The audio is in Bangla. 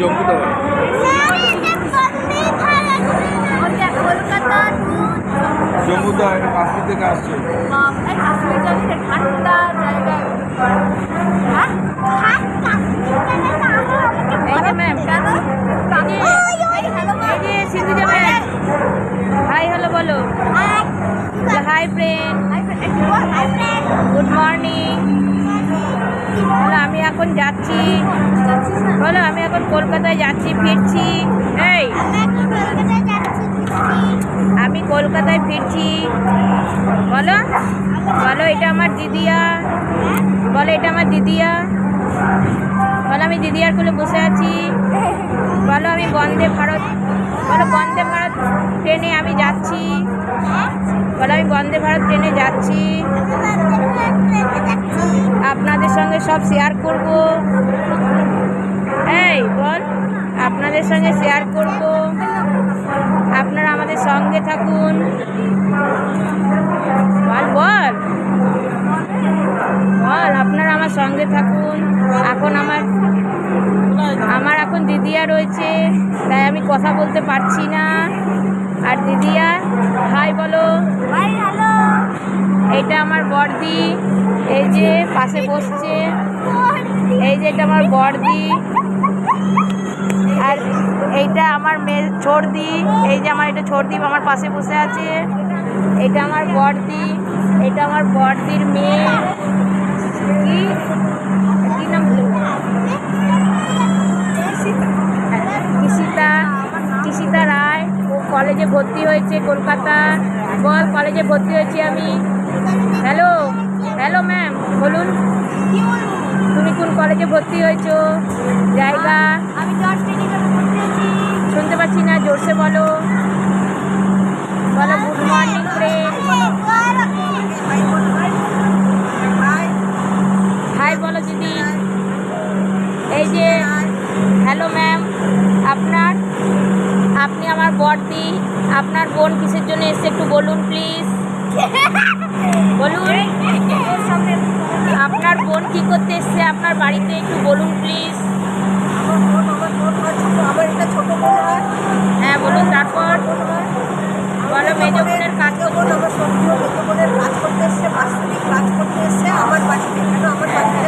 কলকাতা টু জম্মুতে হয় কাশ্মীর থেকে আসছে ঠান্ডা হ্যাঁ হাই হ্যালো বলো হাই ফ্রেন্ড গুড মর্নিং আমি এখন যাচ্ছি। বলো, আমি এখন কলকাতায় যাচ্ছি, ফিরছি। এই, আমি কলকাতায় ফিরছি। বলো বলো, এটা আমার দিদিয়া। বলো, এটা আমার দিদিয়া। বলো, আমি দিদিয়ার কোলে বসে আছি। বলো, আমি বন্দে ভারত, বলো, বন্দে ভারত ট্রেনে আমি যাচ্ছি। বলো, আমি বন্দে ভারত ট্রেনে যাচ্ছি। আপনাদের সঙ্গে সব শেয়ার করব। এই বল আপনাদের সঙ্গে শেয়ার করব। আপনারা আমাদের সঙ্গে থাকুন। বল বল। বল, আপনারা আমার সঙ্গে থাকুন। এখন আমার আমার এখন দিদিয়া রয়েছে, তাই আমি কথা বলতে পারছি না। আর দিদিয়া হাই বলো। এটা আমার বর্দি এই যে পাশে বসছে। এই যে এটা আমার বর্দি আর এইটা আমার মেয়ে ছর্দি এই যে আমার এটা ছর্দি আমার পাশে বসে আছে। এটা আমার বর্দি এটা আমার বর্দির মেয়ে। কি? কি নাম কলেজে ভর্তি হয়েছে কলকাতা। বল, কলেজে ভর্তি হয়েছি আমি। হ্যালো হ্যালো ম্যাম বলুন। তুমি কোন কলেজে ভর্তি হয়েছো? জায়গা? আমি শুনতে পাচ্ছি না, জোরসে বলো। বলো গুড মর্নিং হাই বলো দিদি। এই যে হ্যালো ম্যাম আপনার? আপনি আমার বরদি আপনার বোন কিসের জন্য এসে একটু বলুন প্লিজ বলুন। আপনার বোন কি করতে এসছে? আপনার বাড়িতে একটু বলুন প্লিজ হ্যাঁ বলুন তারপর? বলো মেজো বোনের কাজ করতে আমার কাজ করতে এসছে আমার বাড়িতে আমার বাড়িতে?